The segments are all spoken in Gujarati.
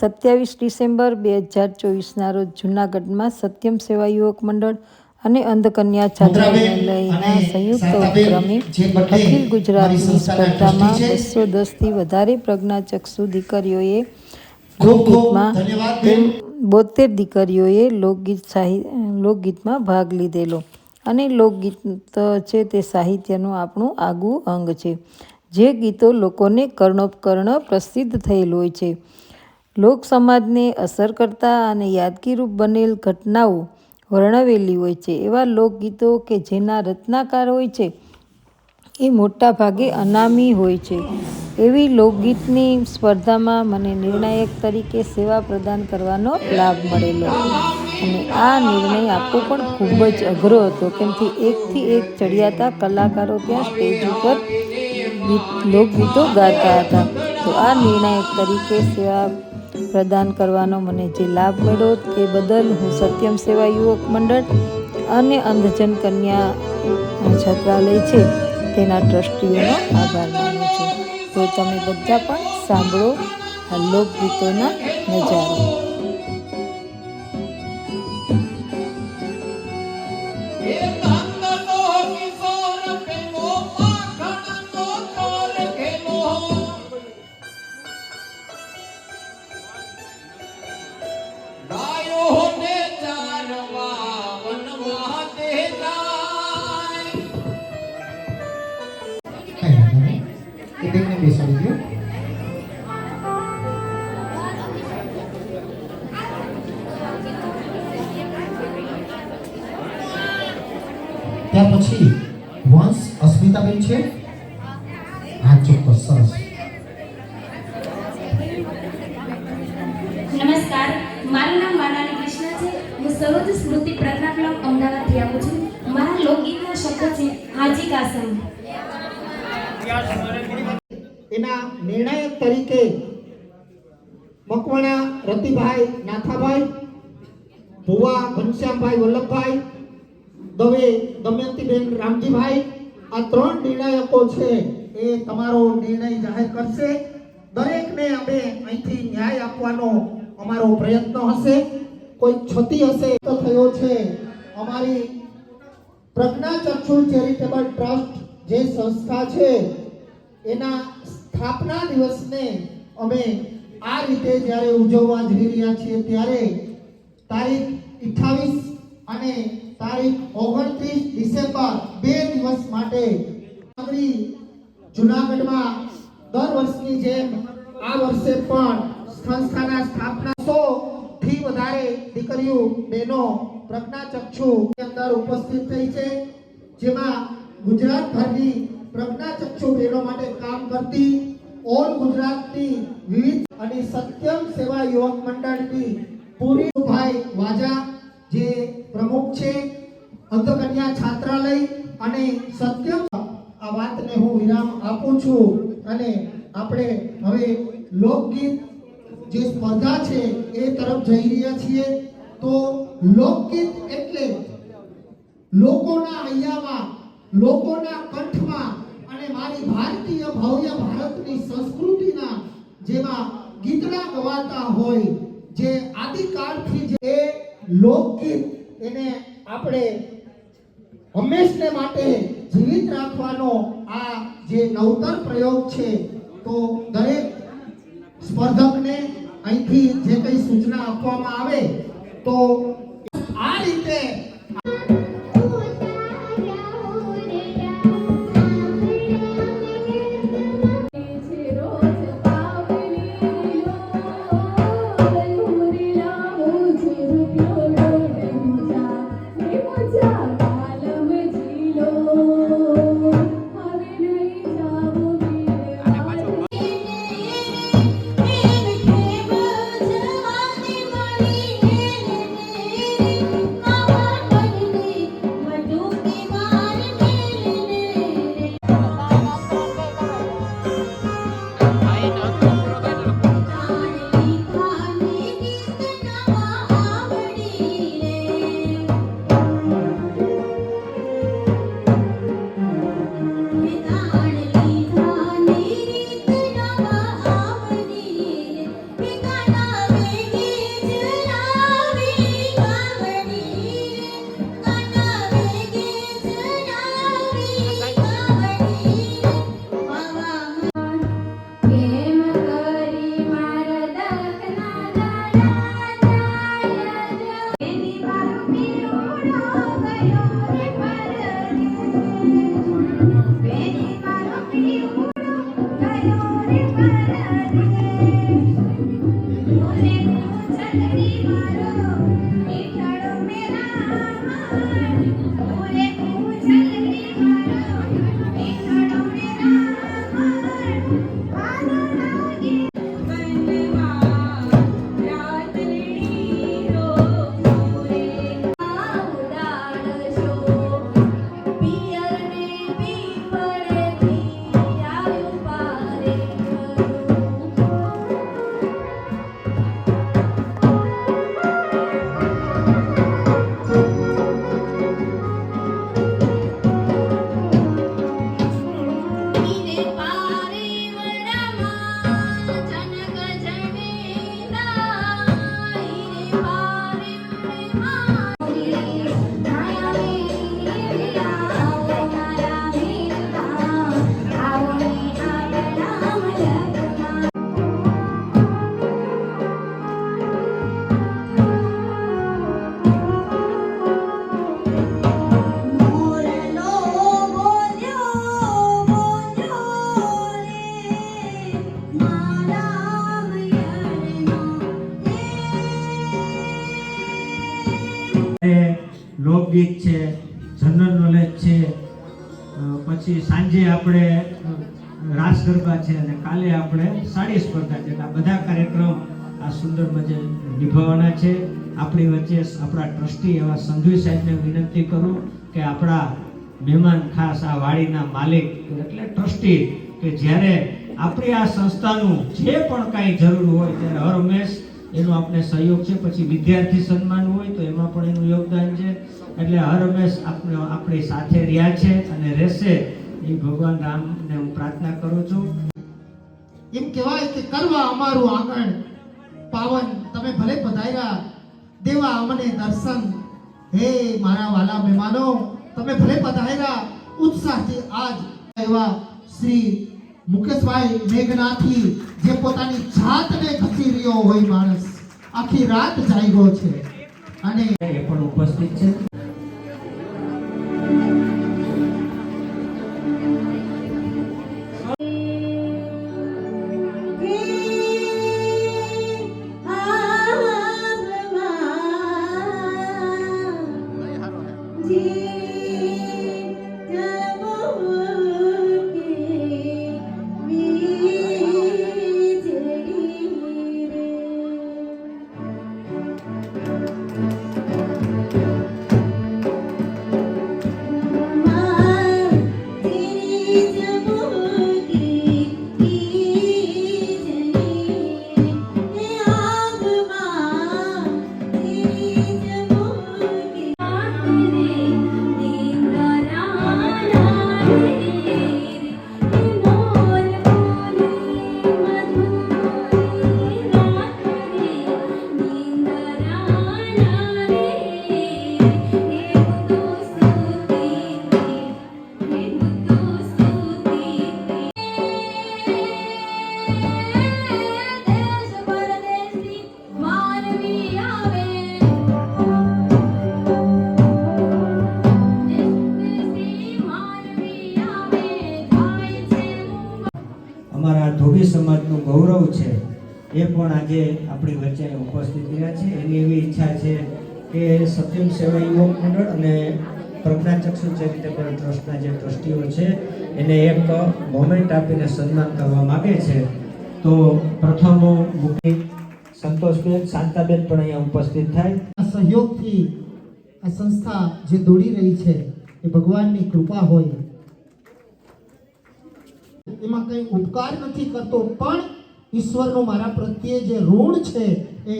સત્યાવીસ ડિસેમ્બર બે હજાર ચોવીસના રોજ જૂનાગઢમાં સત્યમ સેવા યુવક મંડળ અને અંધકન્યા છાત્રાલયના સંયુક્ત ઉપક્રમે અખિલ ગુજરાતની સ્પર્ધામાં બસો દસથી વધારે પ્રજ્ઞાચક્ષુ દીકરીઓએ લોકગીતમાં તેમ બોતેર દીકરીઓએ લોકગીત સાહિ લોકગીતમાં ભાગ લીધેલો. અને લોકગીત છે તે સાહિત્યનું આપણું આગવું અંગ છે. જે ગીતો લોકોને કર્ણોપકર્ણ પ્રસિદ્ધ થયેલ હોય છે. લોક સમાજને અસર કરતા અને યાદગીરૂપ બનેલ ઘટનાઓ વર્ણવેલી હોય છે. એવા લોકગીતો કે જેના રચનાકાર હોય છે, એ મોટા ભાગે અનામી હોય છે. એવી લોકગીતની સ્પર્ધામાં મને નિર્ણાયક તરીકે સેવા પ્રદાન કરવાનો લાભ મળેલો. અને આ નિર્ણય આપવો પણ ખૂબ જ અઘરો હતો. કેમથી એકથી એક ચડિયાતા કલાકારો ત્યાં સ્ટેજ ઉપર લોકગીતો ગાતા હતા. તો આ નિર્ણાયક તરીકે સેવા પ્રદાન કરવાનો મને જે લાભ મળ્યો તે બદલ હું સત્યમ સેવા યુવક મંડળ અને અંધજન કન્યા છાત્રાલય છે તેના ટ્રસ્ટીઓનો આભાર માનું છું. તો તમે બધા પણ સાંભળો આ લોકગીતોના નજારો. સરોજ સ્મૃતિ પ્રજ્ઞા ક્લબ અમદાવાદથી આવું છું. મારા લોકગીતના શબ્દ છે, હાજી કાસમ. એના નિર્ણાયક તરીકે મકવાણા રતિભાઈ નાથાભાઈ, ભુવા ઘનશ્યામભાઈ વલ્લભભાઈ, દવે દમયંતીબેન રામજીભાઈ, આ ત્રણ નિર્ણાયકો છે એ તમારો નિર્ણય જાહેર કરશે. દરેકને અમે અહીંથી ન્યાય આપવાનો અમારો પ્રયત્ન હશે. કોઈ ક્ષતિ હશે તો થયો છે. અમારી પ્રજ્ઞાચક્ષુ ચેરિટેબલ ટ્રસ્ટ જે સંસ્થા છે, એના સ્થાપના દિવસને અમે આ રીતે જ્યારે ઉજવવા જઈ રહ્યા છીએ ત્યારે તારીખ 28 અને તારીખ 29 ડિસેમ્બર બે દિવસ માટે જુનાગઢમાં દર વર્ષની જેમ આ વર્ષે પણ સંસ્થાના સ્થાપના સો વધારે દીકરીઓ, બહેનો, પ્રજ્ઞાચક્ષુ અંદર ઉપસ્થિત થઈ છે, જેમાં ગુજરાતભરની પ્રજ્ઞાચક્ષુ બહેનો માટે કામ કરતી, ઓલ ગુજરાતની વિવિધ અને સત્યમ સેવા યુવક મંડળની પૂરી ભાઈ વાજા, જે પ્રમુખ છે અંધકન્યા છાત્રાલય અને સત્યમ. આ વાતને હું વિરામ આપું છું અને આપણે હવે લોકગીત જે સ્પર્ધા છે એ તરફ જઈ રહ્યા છીએ, તો લોકગીત એટલે લોકોના હૈયામાં, લોકોના કંઠમાં અને મારી ભારતીય ભવ્ય ભારતની સંસ્કૃતિના જેમાં ગીતડા ગવાતા હોય, જે આદિકાળથી જે લોકગીત એને આપણે હંમેશને માટે જીવિત રાખવાનો આ જે નવતર પ્રયોગ છે, તો દરેક અહીંથી જે કંઈ સૂચના આપવામાં આવે તો ગરબા છે અને કાલે આપણે સાડી સ્પર્ધા છે. આ બધા કાર્યક્રમ આ સુંદર મજે નિભાવવાના છે. આપણી વચ્ચે આપણા ટ્રસ્ટી એવા સંઘવી સાહેબને વિનંતી કરું કે આપણા મહેમાન ખાસ આ વાડીના માલિક એટલે ટ્રસ્ટી કે જ્યારે આપણી આ સંસ્થાનું જે પણ કાંઈ જરૂર હોય ત્યારે હર હંમેશ એનો આપણે સહયોગ છે. પછી વિદ્યાર્થી સન્માન હોય તો એમાં પણ એનું યોગદાન છે. એટલે હર હંમેશ આપણે આપણી સાથે રહ્યા છે અને રહેશે. એ ભગવાન રામને હું પ્રાર્થના કરું છું. એમ કહેવાય કે કરવા અમારું આંગણ પાવન તમે ભલે પધાર્યા દેવા અમને દર્શન. હે મારા વાલા મહેમાનો તમે ભલે પધાર્યા ઉત્સાહથી આજ એવા શ્રી મુકેશભાઈ મેઘનાથી જે પોતાની જાતને ઘસી રહ્યો હોય માણસ. આખી રાત જાગ્યો છે. અને એ પણ ઉપસ્થિત છે. આપણી વચ્ચે ઉપસ્થિત રહ્યા છે. એની એવી ઈચ્છા છે કે સત્યમ સેવા યુવક મંડળ અને પ્રજ્ઞાચક્ષુ ચેરિટેબલ ટ્રસ્ટના જે ટ્રસ્ટીઓ છે, એને એક મોમેન્ટ આપીને સન્માન કરવા માગે છે. તો પ્રથમ મુખી સંતોષબેન શાંતાબેન પણ અહીંયા ઉપસ્થિત થાય. આ સહયોગથી આ સંસ્થા જે દોડી રહી છે, એ ભગવાનની કૃપા હોય. એમાં કંઈ ઉપકાર નથી કરતો, પણ ઈશ્વરનું મારા પ્રત્યે જે ઋણ છે એ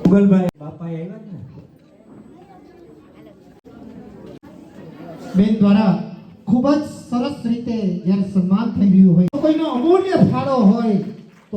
મુગલભાઈ બાપા આવ્યા ને? બેન દ્વારા ખૂબ જ સરસ રીતે જ્યારે સન્માન થઈ રહ્યું હોય તો કોઈનો અમૂલ્ય ફાળો હોય તો